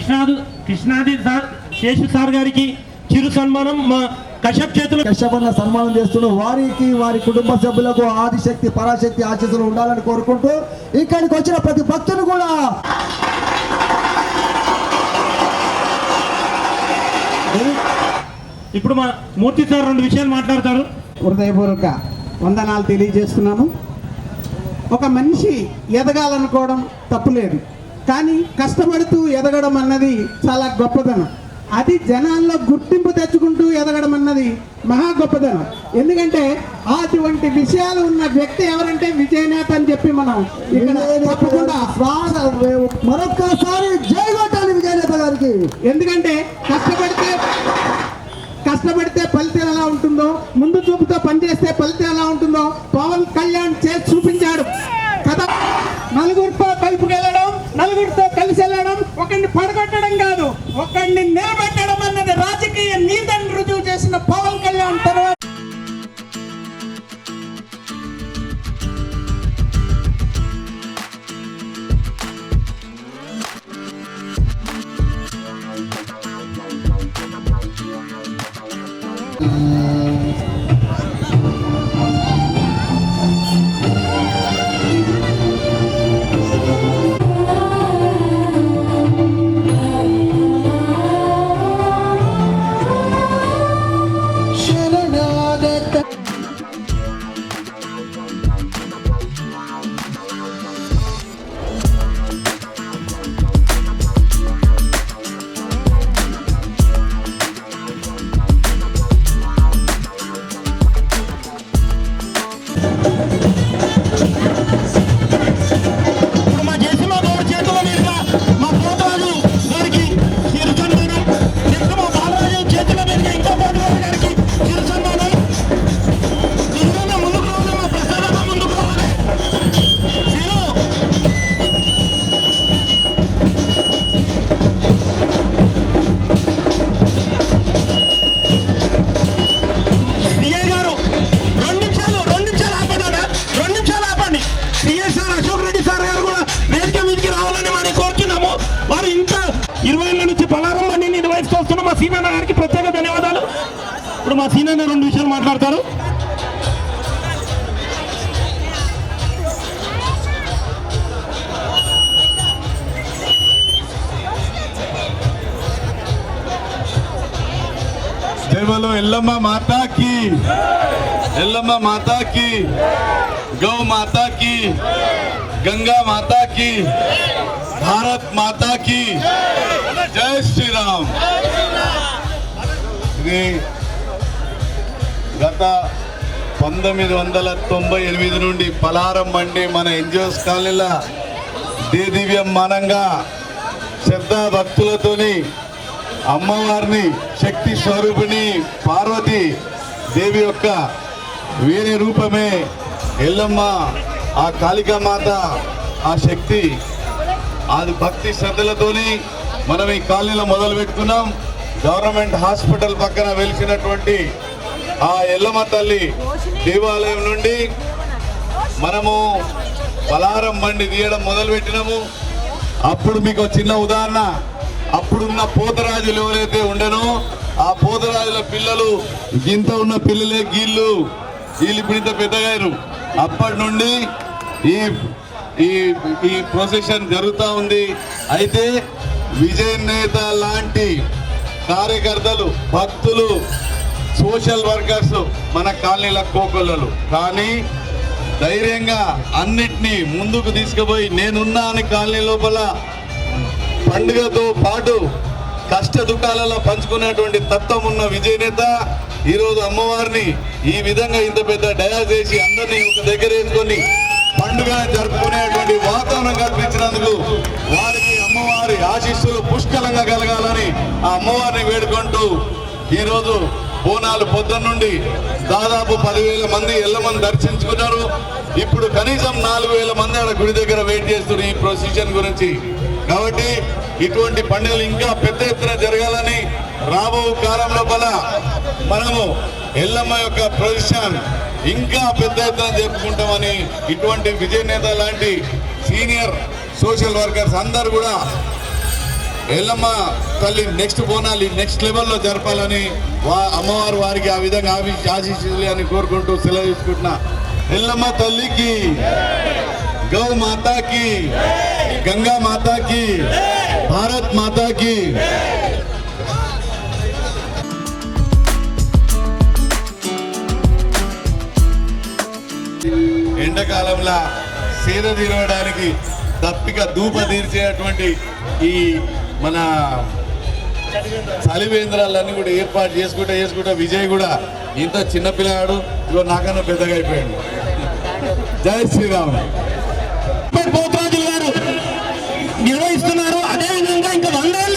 కృష్ణాదు కృష్ణాది sir Seshu sir గారికి చిరు సన్మానం మా కశ్యప్ చేతులు కశ్యపన్న సన్మానం చేస్తున్న వారికి వారి కుటుంబ సభ్యులకు ఆదిశక్తి పరాశక్తి ఆశీస్సులు ఉండాలని కోరుకుంటూ ఇక్కడికి వచ్చిన ప్రతి భక్తులు కూడా ఇప్పుడు మా మూర్తి సార్ రెండు విషయాలు మాట్లాడతారు. హృదయపూర్వక వందనాలు తెలియజేస్తున్నాము. ఒక మనిషి ఎదగాలనుకోవడం తప్పులేదు. కానీ కష్టపడుతూ ఎదగడం అన్నది చాలా గొప్పదనం. అది జనాల్లో గుర్తింపు తెచ్చుకుంటూ ఎదగడం అన్నది మహా గొప్పదనం. ఎందుకంటే అటువంటి విషయాలు ఉన్న వ్యక్తి ఎవరంటే విజయనేత అని చెప్పి మనం ఇక్కడ తప్పకుండా శ్వాస మరొక్కసారి జై కొట్టాలి విజయనేత గారికి. ఎందుకంటే కష్టపడితే కష్టపడితే ఫలితం ఎలా ఉంటుందో ముందు చూపుతో పనిచేస్తే ఫలితం ఎలా ఉంటుందో పవన్ కళ్యాణ్ చేసి చూపించాడు. కదా నలుగురితో ఒకరిని పడగొట్టడం కాదు ఒకరిని నిలబెట్టడం అన్నది రాజకీయ నీతిని రుజువు చేసిన పవన్ సీనన్న గారికి ప్రత్యేక ధన్యవాదాలు. ఇప్పుడు మా సీనన్న రెండు విషయాలు మాట్లాడతారు. జై ఎల్లమ్మ మాతాకి. ఎల్లమ్మ మాతాకి. గౌ మాతాకి. గంగా మాతాకి భారత్ మాతాకి జై శ్రీరామ్ ఇది గత పంతొమ్మిది వందల తొంభై ఎనిమిది నుండి పలారం మండి మన ఎన్జిఓస్ కాలనీల దేదివ్యం మనంగా శ్రద్ధా భక్తులతోని అమ్మవారిని శక్తి స్వరూపిణి పార్వతి దేవి యొక్క వేరే రూపమే ఎల్లమ్మ ఆ కాళికామాత ఆ శక్తి అది భక్తి శ్రద్ధలతోని మనం ఈ కాలనీలో మొదలు పెట్టుకున్నాం. గవర్నమెంట్ హాస్పిటల్ పక్కన వెలిసినటువంటి ఆ ఎల్లమ్మ తల్లి దేవాలయం నుండి మనము పలారం బండి తీయడం మొదలుపెట్టినాము అప్పుడు మీకు చిన్న ఉదాహరణ. అప్పుడున్న పోతరాజులు ఎవరైతే ఉండనో ఆ పోతరాజుల పిల్లలు ఇంత ఉన్న పిల్లలే గీళ్ళు. వీళ్ళు ఇప్పుడు ఇంత పెద్దగారు అప్పటి నుండి ఈ ఈ ఈ ప్రొసెషన్ జరుగుతూ ఉంది. అయితే విజయ నేత లాంటి కార్యకర్తలు భక్తులు సోషల్ వర్కర్స్ మన కాలనీల కోకొల్లలు. కానీ ధైర్యంగా అన్నిటినీ ముందుకు తీసుకుపోయి నేనున్నా అని కాలనీ లోపల పండుగతో పాటు కష్ట దుఃఖాలలో పంచుకునేటువంటి తత్వం ఉన్న విజయనేత ఈరోజు అమ్మవారిని ఈ విధంగా ఇంత పెద్ద డయా చేసి అందరినీ ఒక దగ్గర వేసుకొని పండుగ జరుపుకునేటువంటి వాతావరణం కల్పించినందుకు వారికి అమ్మవారి ఆశీస్సులు పుష్కలంగా కలగాలని ఆ అమ్మవారిని వేడుకుంటూ ఈరోజు బోనాలు పొద్దున్న నుండి దాదాపు పదివేల మంది ఎల్లమంది దర్శించుకున్నారు. ఇప్పుడు కనీసం నాలుగు వేల మంది ఆడ గుడి దగ్గర వెయిట్ చేస్తున్నారు ఈ ప్రొసీజన్ గురించి. కాబట్టి ఇటువంటి పండుగలు ఇంకా పెద్ద ఎత్తున జరగాలని రాబో కాలం లోపల మనము ఎల్లమ్మ యొక్క ప్రొజెక్షన్ ఇంకా పెద్ద ఎత్తున జరుపుకుంటామని ఇటువంటి విజయ నేత లాంటి సీనియర్ సోషల్ వర్కర్స్ అందరు కూడా ఎల్లమ్మ తల్లి నెక్స్ట్ బోనాలు నెక్స్ట్ లెవెల్లో జరపాలని వా అమ్మవారు వారికి ఆ విధంగా ఆవి ఆశీస్సులు అని కోరుకుంటూ సెలవు తీసుకుంటున్నా ఎల్లమ్మ తల్లికి గౌ మాతాకి గంగా మాతాకి భారత్ మాతాకి ఎండాకాలంలో సీద తీరవడానికి తప్పిక దూప తీర్చేటువంటి ఈ మన చలివేంద్రాలన్నీ కూడా ఏర్పాటు చేసుకుంటా చేసుకుంటా విజయ్ కూడా ఇంత చిన్న పిల్లగాడు. నాకన్నా పెద్దగా అయిపోయాడు. జై శ్రీరామ్. పోతరాజులు గారు నిర్వహిస్తున్నారు. అదే విధంగా ఇంకా వందేళ్ళు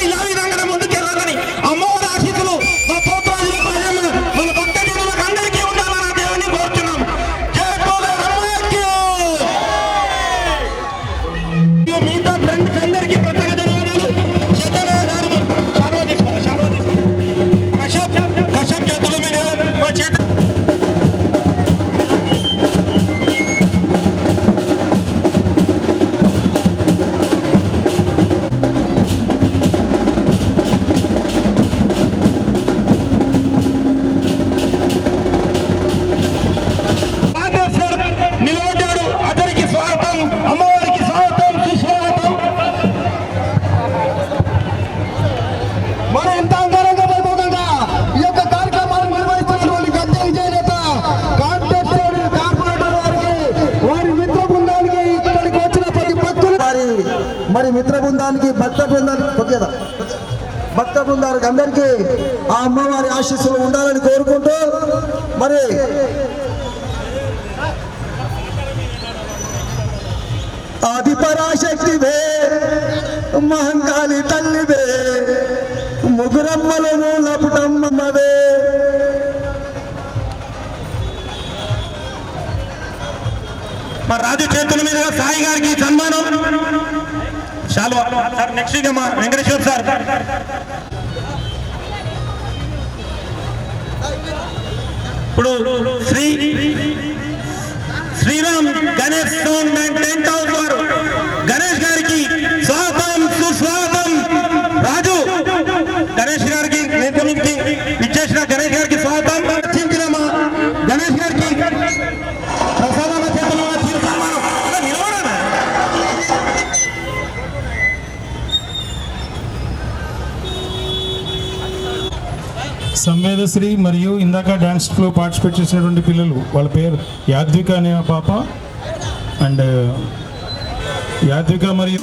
మిత్ర బృందానికి భక్త బృందానికి భక్త బృందానికి అందరికీ ఆ అమ్మవారి ఆశీస్సులు ఉండాలని కోరుకుంటూ మరి ఆది పరాశక్తివే మహంకాళి తల్లివే ముగురమ్మల మూల పుటమ్మవే మా రాజు చేతుల మీదుగా సాయి గారికి జన్మ సార్ నెక్స్ట్ ఇక మా వెంకటేశ్వర్ సార్. ఇప్పుడు Shri Sriram Ganesh stone and tent house వారు. గణేష్ గారికి స్వాగతం సుస్వాగతం. రాజు గణేష్ గారికి నేత ఇచ్చేసిన గణేష్ గారికి స్వాగతం చించిన మా గణేష్ గారికి ప్రసాదాల చేతుల్లో వచ్చిన సన్మానం అలా నిలబడనా? సంవేదశ్రీ మరియు ఇందాక పార్టిసిపేట్ చేసినటువంటి పిల్లలు వాళ్ళ పేరు యాద్విక అనే పాప. అండ్ uh, యాద్విక మరియు